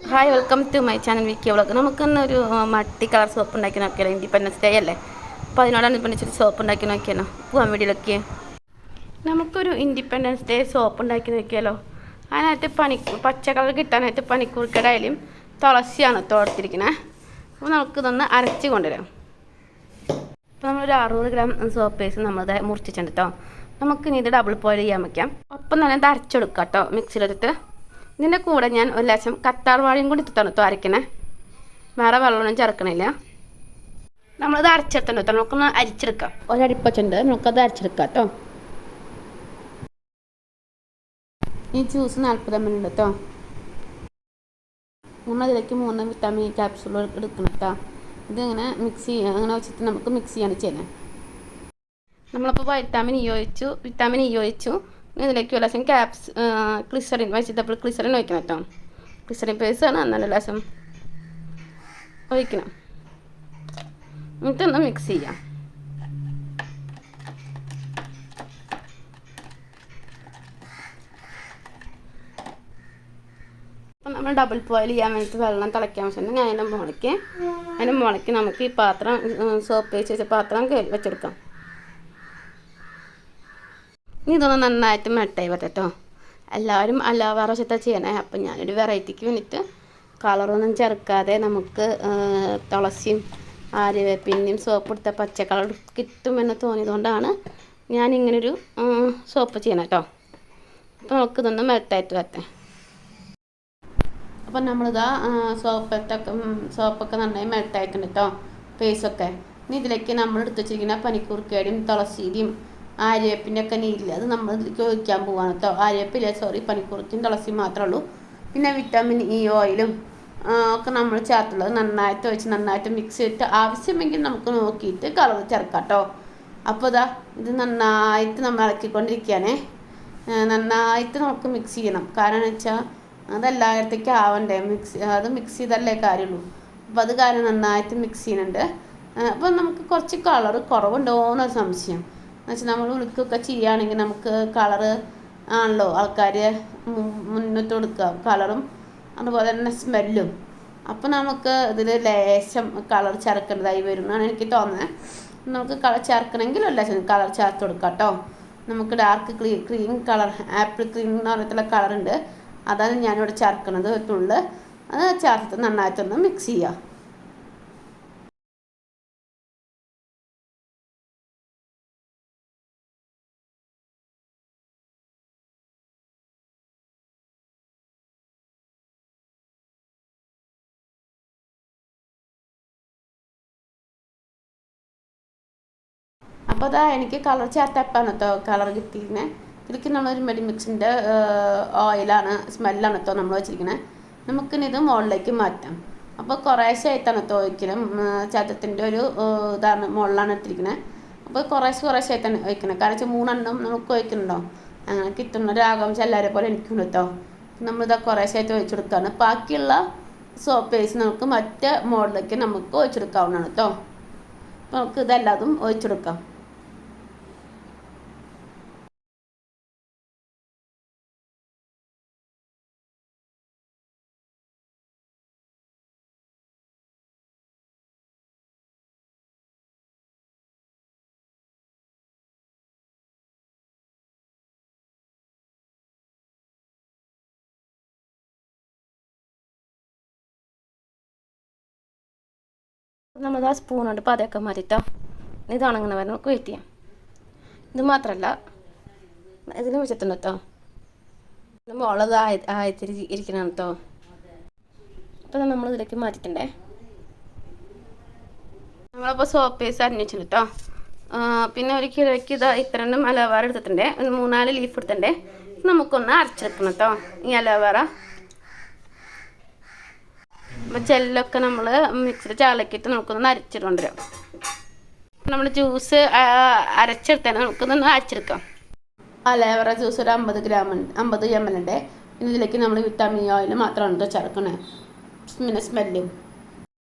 Hi welcome to my channel Vicky vlog ഒരു multi colour soap ഉണ്ടാക്കി നോക്കിയാലോ? Independence day അല്ലേ? അപ്പോൾ അതിനോടാണ് അതിനോടനുബന്ധിച്ചൊരു സോപ്പ് ഉണ്ടാക്കി നോക്കിയാലോ? പോകാൻ വേണ്ടിയിലൊക്കെ നമുക്കൊരു ഇൻഡിപെൻഡൻസ് ഡേ സോപ്പ് ഉണ്ടാക്കി നോക്കിയാലോ? അതിനകത്ത് പണി പച്ച കളർ കിട്ടാനായിട്ട് പനിക്കൂർക്കടയിലും തുളസിയാണ് തോർത്തിരിക്കുന്നത് അപ്പോൾ നമുക്കിതൊന്ന് അരച്ച് കൊണ്ടുവരാം. അപ്പോൾ നമ്മളൊരു അറുപത് ഗ്രാം സോപ്പ് പേസ്റ്റ് നമ്മളത് മുറിച്ചിട്ടുണ്ട് കേട്ടോ നമുക്കിനി ഇത് ഡബിൾ പോയിൽ ചെയ്യാൻ വയ്ക്കാം ഒപ്പം തന്നെ ഇത് അരച്ചെടുക്കാം കേട്ടോ മിക്സിയിലെടുത്ത് ഇതിന്റെ കൂടെ ഞാൻ ഒരു ലക്ഷം കത്താർ വാഴയും കൂടി തണുത്ത് അരക്കണേ വേറെ വെള്ളമൊന്നും ചേർക്കണില്ല. നമ്മളിത് അരച്ചെടുത്തിട്ടുണ്ട് കേട്ടോ നമുക്കൊന്ന് അരിച്ചെടുക്കാം. ഒരടിപ്പച്ചുണ്ട്. നമുക്കത് അരച്ചെടുക്കാം കേട്ടോ ഈ ജ്യൂസ് നാൽപ്പത് എം എൽ ഉണ്ട് കേട്ടോ നമ്മളതിലേക്ക് മൂന്ന് വിറ്റാമിൻ ക്യാപ്സൂൾ എടുക്കണം കേട്ടോ ഇതിങ്ങനെ മിക്സ് ചെയ്യുക അങ്ങനെ വെച്ചിട്ട് നമുക്ക് മിക്സ് ചെയ്യാണ് ചെയ്യുന്നത്. നമ്മളിപ്പോൾ വൈറ്റാമിൻ ഇ ഒഴിച്ചു വിറ്റാമിൻ ഇ ഒഴിച്ചു ഇതിലേക്ക് ഒരു ക്യാപ്സ് ക്ലിസറിൻ വെജിറ്റബിൾ ക്ലിസറിൻ ഒഴിക്കണം കേട്ടോ ക്ലിസറിൻ പേസ്റ്റ് ആണ് നല്ല ലക്ഷം ഒഴിക്കണം. എന്നിട്ടൊന്ന് മിക്സ് ചെയ്യാം. അപ്പം നമ്മൾ ഡബിൾ ബോയിൽ ചെയ്യാൻ വേണ്ടിയിട്ട് വെള്ളം തിളയ്ക്കാൻ വെച്ചിട്ടുണ്ടെങ്കിൽ അതിന്റെ മുളയ്ക്ക് അതിന്റെ മുളയ്ക്ക് നമുക്ക് ഈ പാത്രം സോപ്പ് വെച്ച് വെച്ച പാത്രം വെച്ചെടുക്കാം. ഇനി ഇതൊന്ന് നന്നായിട്ട് മെട്ടായി പറ്റട്ടോ. എല്ലാവരും അല്ലാ വേറെ വശത്താ ചെയ്യണേ. അപ്പം ഞാനൊരു വെറൈറ്റിക്ക് വേണ്ടിയിട്ട് കളറൊന്നും ചേർക്കാതെ നമുക്ക് തുളസിയും ആര്യവേപ്പിന്റെയും സോപ്പ് എടുത്ത പച്ച കളർ കിട്ടുമെന്ന് തോന്നിയതുകൊണ്ടാണ് ഞാനിങ്ങനൊരു സോപ്പ് ചെയ്യണം കേട്ടോ അപ്പോൾ നമുക്ക് ഇതൊന്ന് മെൽട്ടായിട്ട് വരട്ടെ. അപ്പം നമ്മളിതാ സോപ്പത്തൊക്കെ സോപ്പൊക്കെ നന്നായി മെൽട്ടായിട്ടുണ്ട് കേട്ടോ ഫേസൊക്കെ ഇനി ഇതിലേക്ക് നമ്മൾ എടുത്തു വെച്ചിരിക്കുന്ന പനിക്കൂർക്കയുടെയും തുളസിയുടെയും ആര്യവേപ്പിന്റെ ഒക്കെ നീരില്ല അത് നമ്മൾ ചോദിക്കാൻ പോവാണ് കേട്ടോ ആര്യവേപ്പില്ല സോറി പനിക്കുറിച്ചും തുളസിയും മാത്രമേ ഉള്ളൂ. പിന്നെ വിറ്റാമിൻ ഇ ഓയിലും ഒക്കെ നമ്മൾ ചേർത്തുള്ളത് നന്നായിട്ട് വെച്ച് നന്നായിട്ട് മിക്സ് ചെയ്തിട്ട് ആവശ്യമെങ്കിൽ നമുക്ക് നോക്കിയിട്ട് കളർ ചേർക്കാം കേട്ടോ അപ്പോൾ ഇതാ ഇത് നന്നായിട്ട് നമ്മൾ ഇളക്കിക്കൊണ്ടിരിക്കുകയാണേ. നന്നായിട്ട് നമുക്ക് മിക്സ് ചെയ്യണം. കാരണം വെച്ചാൽ അതെല്ലായിടത്തേക്കും ആവണ്ടേ? മിക്സ് അത് മിക്സ് ചെയ്തല്ലേ കാര്യമുള്ളൂ. അപ്പോൾ അത് കാരണം നന്നായിട്ട് മിക്സ് ചെയ്യുന്നുണ്ട്. അപ്പോൾ നമുക്ക് കുറച്ച് കളർ കുറവുണ്ടോ എന്നൊരു സംശയം. എന്നുവെച്ചാൽ നമ്മൾ ഉളുക്കൊക്കെ ചെയ്യുകയാണെങ്കിൽ നമുക്ക് കളറ് ആണല്ലോ ആൾക്കാർ മുന്നോട്ട് കൊടുക്കുക കളറും അതുപോലെ തന്നെ സ്മെല്ലും അപ്പോൾ നമുക്ക് ഇതിൽ ലേശം കളർ ചേർക്കേണ്ടതായി വരും എന്നാണ് എനിക്ക് തോന്നുന്നത് നമുക്ക് കളർ ചേർക്കണമെങ്കിൽ ലേശം കളർ ചേർത്ത് കൊടുക്കാം കേട്ടോ. നമുക്ക് ഡാർക്ക് ക്രീ ക്രീം കളർ ആപ്പിൾ ക്രീം എന്ന് പറഞ്ഞിട്ടുള്ള കളറുണ്ട് അതാണ് ഞാനിവിടെ ചേർക്കുന്നത് തുള്ളു. അത് ചേർത്ത് നന്നായിട്ടൊന്ന് മിക്സ് ചെയ്യുക. അപ്പോൾ അതാ എനിക്ക് കളർ ചേർത്തപ്പാണ് കേട്ടോ കളർ കിട്ടിയിരുന്നത് ഇതിലേക്ക് നമ്മളൊരു മെഡിമിക്സിന്റെ ഓയിലാണ് സ്മെല്ലാണ് കേട്ടോ നമ്മൾ വെച്ചിരിക്കുന്നത് നമുക്കിനി ഇത് മുകളിലേക്ക് മാറ്റാം. അപ്പോൾ കുറേശ്ശെ ആയിട്ടാണ് കേട്ടോ ഒരിക്കലും ചതത്തിന്റെ ഒരു ഇതാണ് മുകളിലാണ് ഇട്ടിരിക്കുന്നത് അപ്പോൾ കുറേശ്ശെ കുറേശ്ശെ ആയിട്ടാണ് ഒഴിക്കുന്നത് കാരണം വെച്ചാൽ മൂന്നെണ്ണം നമുക്ക് ഒഴിക്കുന്നുണ്ടോ അങ്ങനെ കിട്ടുന്ന ആകാംക്ഷ എല്ലാവരെ പോലെ എനിക്കും കേട്ടോ നമ്മളിതാ കുറേശ്ശെ ആയിട്ട് ഒഴിച്ചു കൊടുക്കുകയാണ് ബാക്കിയുള്ള സോപ്പ് പേസ് നമുക്ക് മറ്റേ മോഡലിലേക്ക് നമുക്ക് ഒഴിച്ചെടുക്കാവുന്നതാണ് കേട്ടോ നമുക്ക് ഇതെല്ലാതും ഒഴിച്ചെടുക്കാം. നമ്മൾ ആ സ്പൂൺ കൊണ്ട് പതയൊക്കെ മാറ്റിട്ടോ ഇതാണങ്ങനെ വരെ നമുക്ക് വെയിറ്റ് ചെയ്യാം. ഇത് മാത്രമല്ല ഇതിന് വെച്ചിട്ടുണ്ട് കേട്ടോ മുളക് ആയി ആയത്തിരി ഇരിക്കണം കേട്ടോ അപ്പോൾ നമ്മൾ ഇതിലേക്ക് മാറ്റിയിട്ടുണ്ടേ നമ്മളപ്പോൾ സോപ്പ് പേസ് അരിഞ്ഞിട്ടുണ്ട് കേട്ടോ പിന്നെ ഒരു കിലോയ്ക്ക് ഇത് ഇത്രയും അലവാറ എടുത്തിട്ടുണ്ട്. മൂന്നാൽ ലീഫ് എടുത്തിട്ടുണ്ട്. നമുക്കൊന്ന് അരച്ചെടുക്കണം കേട്ടോ ഈ അലവാറ അപ്പോൾ ജെല്ലൊക്കെ നമ്മൾ മിക്സിയിൽ ചാളക്കിയിട്ട് നമുക്കൊന്ന് അരച്ചിട്ടുണ്ട് നമ്മൾ ജ്യൂസ് അരച്ചെടുത്താണ് നമുക്കൊന്ന് അരച്ചെടുക്കാം. അലേവറ ജ്യൂസ് ഒരു അമ്പത് ഗ്രാം ഉണ്ട് അമ്പത് എം എൽ ഉണ്ട്. ഇതിലേക്ക് നമ്മൾ വിറ്റാമിൻ ഓയിൽ മാത്രമാണ് കേട്ടോ ചേർക്കണേ. പിന്നെ സ്മെല്ലും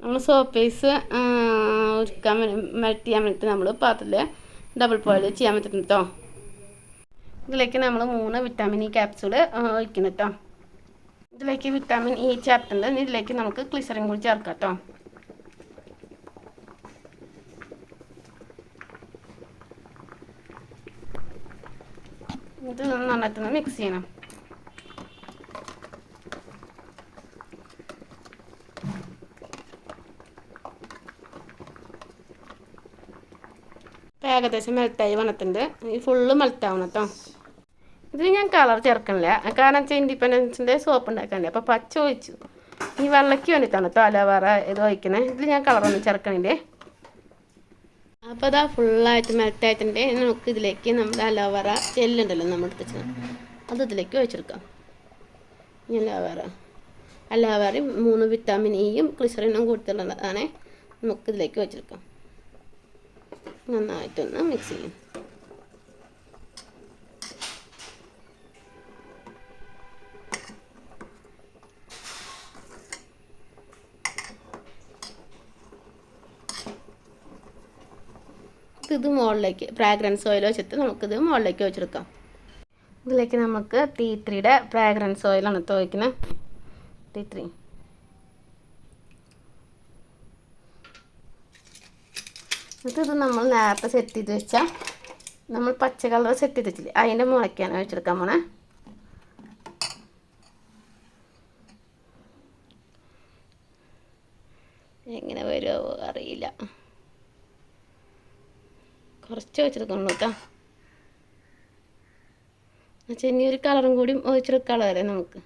നമ്മൾ സോപ്പ് പേസ് ഒരുക്കാൻ മെൽറ്റ് ചെയ്യാൻ വേണ്ടിയിട്ട് നമ്മൾ പാത്രത്തിൽ ഡബിൾ ബോയിൽ ചെയ്യാൻ പറ്റുന്നു കേട്ടോ ഇതിലേക്ക് നമ്മൾ മൂന്ന് വിറ്റാമിൻ ഇ ക്യാപ്സൂൾ ഒഴിക്കണം കേട്ടോ ഇതിലേക്ക് വിറ്റാമിൻ ഇ ചേർത്തിട്ടുണ്ട് ഇനി ഇതിലേക്ക് നമുക്ക് ഗ്ലിസറിൻ കൂടി ചേർക്കാം കേട്ടോ ഇത് നന്നായിട്ടൊന്ന് മിക്സ് ചെയ്യണം. ഏകദേശം മെൽറ്റായി വന്നിട്ടുണ്ട്. ഈ ഫുള്ള് മെൽറ്റാവണം കേട്ടോ ഇതിൽ ഞാൻ കളർ ചേർക്കണില്ല. കാരണം വെച്ചാൽ ഇൻഡിപെൻഡൻസിന്റെ സോപ്പ് ഉണ്ടാക്കാനില്ല. അപ്പോൾ പച്ച ഒഴിച്ചു. ഈ വെള്ളയ്ക്ക് വേണ്ടിയിട്ടാണ് തലവറ ഇത് ഒഴിക്കണേ. ഇതിൽ ഞാൻ കളറൊന്നും ചേർക്കണില്ലേ? അപ്പോൾ അതാ ഫുള്ളായിട്ട് മെൽറ്റായിട്ടുണ്ട് നമുക്ക് ഇതിലേക്ക് നമ്മുടെ അലോവറ ജെല്ലുണ്ടല്ലോ നമ്മൾ എടുത്ത് അത് ഇതിലേക്ക് ഒഴിച്ചെടുക്കാം. ഈ അലോവറ അലോവറയും മൂന്ന് വിറ്റാമിൻ ഇയും ഗ്ലിസറിനും നമുക്ക് ഇതിലേക്ക് വെച്ചെടുക്കാം നന്നായിട്ടൊന്ന് മിക്സ് ചെയ്യും. ഇത് മുകളിലേക്ക് ഫ്രാഗ്രൻസ് ഓയിൽ വെച്ചിട്ട് നമുക്കിത് മുകളിലേക്ക് വെച്ചെടുക്കാം. ഇതിലേക്ക് നമുക്ക് തീ ത്രീയുടെ ഫ്രാഗ്രൻസ് ഓയിലാണ് തോയ്ക്കുന്നത് തീ ത്രീ എന്നിട്ട് ഇത് നമ്മൾ നേരത്തെ സെറ്റ് ചെയ്ത് വെച്ചാൽ നമ്മൾ പച്ച കളർ സെറ്റ് ചെയ്ത് വെച്ചില്ലേ അതിന്റെ മുളയ്ക്കാണ് വെച്ചെടുക്കാൻ പോണേ. എങ്ങനെ വരുമോ അറിയില്ല. കുറച്ച് വെച്ചെടുക്കണം കേട്ടോ എന്നുവെച്ചാൽ ഇനി ഒരു കളറും കൂടി ഒഴിച്ചെടുക്കാളെ നമുക്ക്.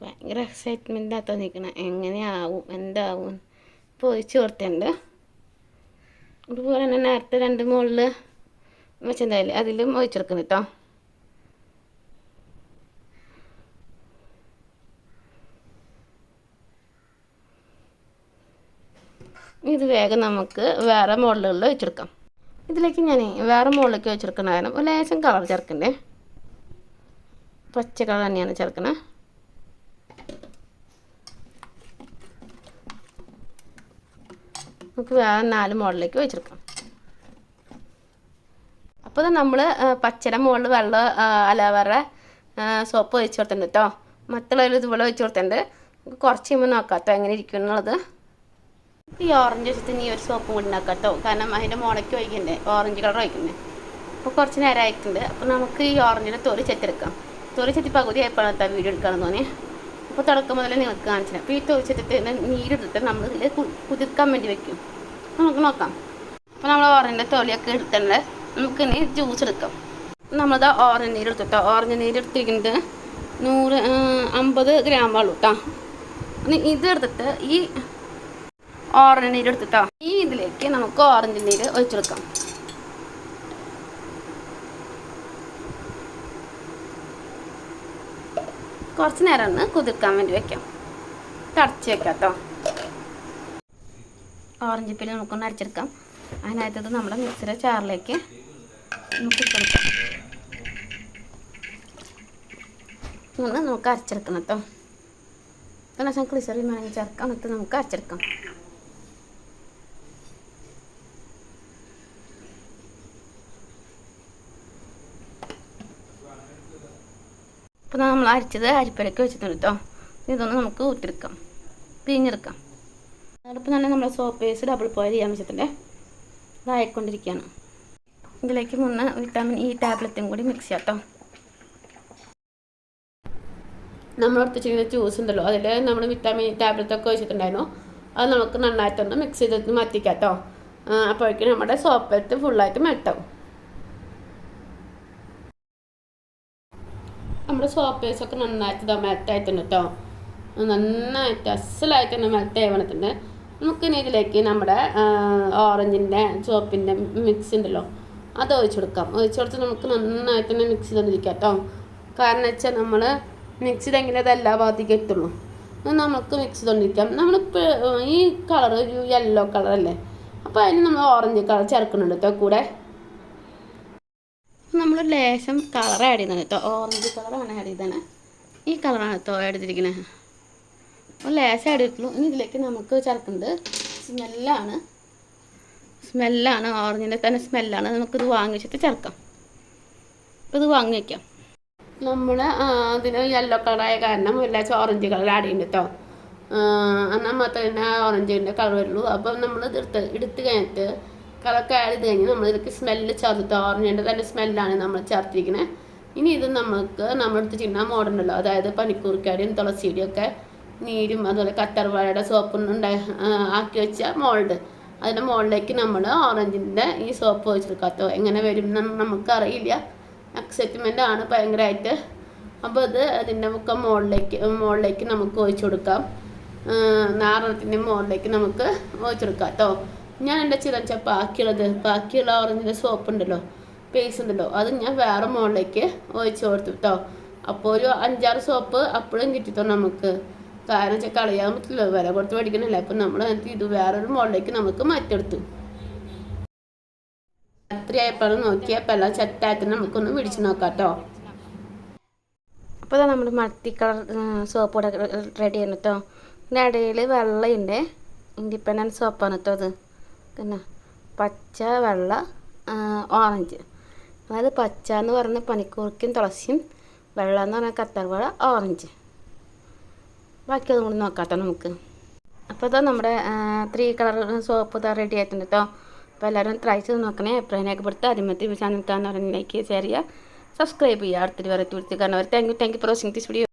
ഭയങ്കര എക്സൈറ്റ്മെന്റ് ആത്താ നിൽക്കണം എങ്ങനെയാവും എന്താവും. ഇപ്പോൾ ഒഴിച്ച് കൊടുത്തിട്ടുണ്ട്. അതുപോലെ തന്നെ നേരത്തെ രണ്ട് മുകളിൽ വെച്ചിട്ടുണ്ടായില്ലേ? അതിലും ഒഴിച്ചെടുക്കണം കേട്ടോ ഇത് വേഗം നമുക്ക് വേറെ മോഡലുകളിൽ വെച്ചെടുക്കാം. ഇതിലേക്ക് ഞാൻ വേറെ മോഡലിലേക്ക് വെച്ചെടുക്കണ കാരണം ഒരു ലേശം കളർ ചേർക്കണ്ടേ? പച്ച കളർ തന്നെയാണ് ചേർക്കണേ. നമുക്ക് വേറെ നാല് മോഡലിലേക്ക് വെച്ചെടുക്കാം. അപ്പോൾ നമ്മൾ പച്ചയുടെ മുകളിൽ വെള്ളം അലവറ സോപ്പ് ഒഴിച്ച് കൊടുത്തിട്ടുണ്ട് കേട്ടോ മറ്റുള്ളവർ ഇതുപോലെ വെച്ച് കൊടുത്തിട്ടുണ്ട്. കുറച്ച് കഴിയുമ്പോൾ നോക്കാം കേട്ടോ എങ്ങനെ ഇരിക്കും എന്നുള്ളത് ഈ ഓറഞ്ച് വെച്ചിട്ട് നീ ഒരു സോപ്പും കൂടി ഉണ്ടാക്കാം കേട്ടോ. കാരണം അതിന്റെ മുളയ്ക്ക് ഒഴിക്കണ്ടേ? Orange colour ഒഴിക്കണ്ടേ? അപ്പോൾ കുറച്ച് നേരം ആയിട്ടുണ്ട്. അപ്പോൾ നമുക്ക് ഈ ഓറഞ്ചിന്റെ തൊലി ചെത്തിയെടുക്കാം. തൊലി ചെത്തി പകുതി ആയപ്പോഴാണ് വീഡിയോ എടുക്കാമെന്ന് തോന്നി അപ്പോൾ തുടക്കം മുതൽ നിങ്ങൾക്ക് കാണിച്ചില്ല അപ്പോൾ ഈ തൊലി ചെത്തിട്ട് നീരെടുത്തിട്ട് നമ്മൾ ഇതിൽ കുതിർക്കാൻ വേണ്ടി വെക്കും. നമുക്ക് നോക്കാം. അപ്പോൾ നമ്മൾ ഓറഞ്ചിന്റെ തൊലിയൊക്കെ എടുത്തിട്ടുണ്ട്. നമുക്ക് ഇനി ജ്യൂസ് എടുക്കാം. നമ്മളത് ഓറഞ്ച് നീര് എടുത്തിട്ടോ ഓറഞ്ച് നീര് എടുത്തിരിക്കുന്നത് നൂറ് അമ്പത് ഗ്രാമുള്ളൂ കേട്ടോ. ഇത് ഇതെടുത്തിട്ട് ഈ ഓറഞ്ച് നീര് എടുത്തിട്ടോ? ഈ ഇതിലേക്ക് നമുക്ക് ഓറഞ്ച് നീര് ഒഴിച്ചെടുക്കാം. കുറച്ച് നേരം ഒന്ന് കുതിർക്കാൻ വേണ്ടി വെക്കാം. തടച്ച് വെക്കാം കേട്ടോ ഓറഞ്ച് പിന്നെ നമുക്കൊന്ന് അരച്ചെടുക്കാം. അതിനകത്തത് നമ്മുടെ മിക്സിയുടെ ചാറിലേക്ക് നമുക്ക് ഒന്ന് നമുക്ക് അരച്ചെടുക്കണം കേട്ടോ. കാരണം ക്ലിസറി വേണമെങ്കിൽ ചേർക്കാം. എന്നിട്ട് നമുക്ക് അരച്ചെടുക്കാം. അപ്പോൾ നമ്മൾ അരിച്ചത് അരിപ്പരക്ക് വെച്ചിട്ടുണ്ട് കേട്ടോ ഇതൊന്ന് നമുക്ക് ഊറ്റിയെടുക്കാം. പിഴിഞ്ഞെടുക്കാം. അതോടൊപ്പം തന്നെ നമ്മൾ സോപ്പ് വേസ് ഡബിൾ പോയിൽ ചെയ്യാൻ വെച്ചിട്ടുണ്ട്. ഇതായിക്കൊണ്ടിരിക്കുകയാണ് ഇതിലേക്ക് മുന്ന് വിറ്റാമിൻ ഇ ടാബ്ലറ്റും കൂടി മിക്സ് ചെയ്യാം കേട്ടോ നമ്മളെടുത്ത് ചെയ്യുന്ന ജ്യൂസ് ഉണ്ടല്ലോ അതിൽ നമ്മൾ വിറ്റാമിൻ ടാബ്ലറ്റ് ഒക്കെ വെച്ചിട്ടുണ്ടായിരുന്നു അത് നമുക്ക് നന്നായിട്ടൊന്ന് മിക്സ് ചെയ്തിട്ട് മാറ്റിക്കാം കേട്ടോ അപ്പോഴേക്കും നമ്മുടെ സോപ്പ് ഫുള്ളായിട്ട് മെട്ടാവും നമ്മുടെ സോപ്പേഴ്സൊക്കെ നന്നായിട്ട് ഇതാ മെൽറ്റായിട്ടുണ്ട് കേട്ടോ നന്നായിട്ട് അസലായിട്ട് തന്നെ മെൽറ്റായി വന്നിട്ടുണ്ട് നമുക്കിനി ഇതിലേക്ക് നമ്മുടെ ഓറഞ്ചിന്റെ സോപ്പിന്റെ മിക്സ് ഉണ്ടല്ലോ അത് ഒഴിച്ചു കൊടുക്കാം. ഒഴിച്ചു കൊടുത്ത് നമുക്ക് നന്നായിട്ട് തന്നെ മിക്സ് തന്നിരിക്കാം കേട്ടോ കാരണം വെച്ചാൽ നമ്മൾ മിക്സ് ചെയ്തെങ്കിലും അത് എല്ലാ ഭാഗത്തേക്ക് എത്തുള്ളൂ. നമുക്ക് മിക്സ് ചെയ്തുകൊണ്ടിരിക്കാം നമ്മളിപ്പോൾ ഈ കളർ ഒരു യെല്ലോ കളറല്ലേ അപ്പോൾ അതിന് നമ്മൾ ഓറഞ്ച് കളർ ചേർക്കുന്നുണ്ട് കേട്ടോ കൂടെ. നമ്മൾ ലേശം കളർ ആഡ് ചെയ്യുന്നത് കേട്ടോ. ഓറഞ്ച് കളറാണ് ആഡ് ചെയ്തത് ഈ കളറാണ് കേട്ടോ ആഡ് ചെയ്തിരിക്കുന്നത് അപ്പോൾ ലേശം ആഡ് ചെയ്തിട്ടുള്ളൂ. ഇനി ഇതിലേക്ക് നമുക്ക് ചേർക്കുന്നത് സ്മെല്ലാണ് സ്മെല്ലാണ് ഓറഞ്ചിന്റെ തന്നെ സ്മെല്ലാണ് നമുക്കിത് വാങ്ങിച്ചിട്ട് ചേർക്കാം. അപ്പോൾ ഇത് വാങ്ങി വയ്ക്കാം നമ്മൾ അതിന് യെല്ലോ കളറായ കാരണം എല്ലാ ഓറഞ്ച് കളർ ആഡ് ചെയ്യുന്നുണ്ട് കേട്ടോ. എന്നാൽ മാത്രമേ ഓറഞ്ചിന്റെ കളർ വരുള്ളൂ. അപ്പം നമ്മൾ ഇത് എടുത്ത് എടുത്ത് കഴിഞ്ഞിട്ട് കളറൊക്കെ ആഡ് ചെയ്ത് കഴിഞ്ഞ് നമ്മൾ ഇതൊക്കെ സ്മെല്ല് ചേർത്തിട്ട് ഓറഞ്ചിന്റെ തന്നെ സ്മെല്ലാണ് നമ്മൾ ചേർത്തിരിക്കുന്നത് ഇനി ഇത് നമുക്ക് നമ്മളെടുത്ത് ചെയ്യുന്ന മോഡുണ്ടല്ലോ അതായത് പനിക്കൂർക്കാടിയും തുളസിയുടെയും ഒക്കെ നീരും അതുപോലെ കത്തർവാഴയുടെ സോപ്പും ഉണ്ടായി ആക്കി വെച്ച മോൾഡ് അതിന്റെ മുകളിലേക്ക് നമ്മൾ ഓറഞ്ചിന്റെ ഈ സോപ്പ് വെച്ചെടുക്കാത്തോ എങ്ങനെ വരും എന്ന് നമുക്കറിയില്ല. അക്സെപ്റ്റ്മെന്റ് ആണ് ഭയങ്കരമായിട്ട് അപ്പോൾ അത് അതിന്റെ ഒക്കെ മുകളിലേക്ക് മുകളിലേക്ക് നമുക്ക് ഒഴിച്ചു കൊടുക്കാം. നാരണത്തിന്റെ മുകളിലേക്ക് നമുക്ക് ഒഴിച്ചു കൊടുക്കാം കേട്ടോ. ഞാൻ എന്റെ ചിരഞ്ച ബാക്കിയുള്ളത്. ബാക്കിയുള്ള ഓറഞ്ചിന്റെ സോപ്പ് ഉണ്ടല്ലോ പേസ് ഉണ്ടല്ലോ അത് ഞാൻ വേറെ മുകളിലേക്ക് ഒഴിച്ചു കൊടുത്തു കേട്ടോ അപ്പോൾ ഒരു അഞ്ചാറ് സോപ്പ് അപ്പോഴും കിട്ടിത്തോ നമുക്ക്. കാരണം വെച്ചാൽ കളയാൻ പറ്റില്ല വില കൊടുത്ത് മേടിക്കണല്ലേ. അപ്പം നമ്മൾ ഇത് വേറൊരു മുകളിലേക്ക് നമുക്ക് മാറ്റിയെടുത്തു. രാത്രിയായപ്പോഴും നോക്കിയപ്പോൾ എല്ലാം സെറ്റായിട്ട് നമുക്കൊന്ന് പിടിച്ച് നോക്കാം കേട്ടോ അപ്പോൾ നമ്മൾ മൾട്ടി കളർ സോപ്പ് കൂടെ റെഡി ആണ് കേട്ടോ ഇതിന്റെ ഇടയിൽ വെള്ളയുണ്ട്. ഇൻഡിപെൻഡന്റ് സോപ്പാണ് കേട്ടോ അത് പിന്നെ പച്ച വെള്ള ഓറഞ്ച് അതായത് പച്ച എന്ന് പറഞ്ഞ പനിക്കൂർക്കും തുളസിയും വെള്ള എന്ന് പറഞ്ഞാൽ കത്തർവാഴ ഓറഞ്ച് ബാക്കി അതും കൂടി നോക്കാം കേട്ടോ നമുക്ക്. അപ്പോൾ ഇതാ നമ്മുടെ ത്രീ കളർ സോപ്പ് ഇതാ റെഡി ആയിട്ടുണ്ട് കേട്ടോ അപ്പോൾ എല്ലാവരും ട്രൈ ചെയ്ത് നോക്കണേ. എപ്പോഴേക്ക് പെടുത്ത് ആദ്യമത്തെ ചാനൽ കാണുന്നവരെ ലൈക്ക് ചെയ്യുക സബ്സ്ക്രൈബ് ചെയ്യുക അടുത്തൊരു വെറൈറ്റി വിളിച്ച് കാണുന്നവർ thank you thank you for watching this video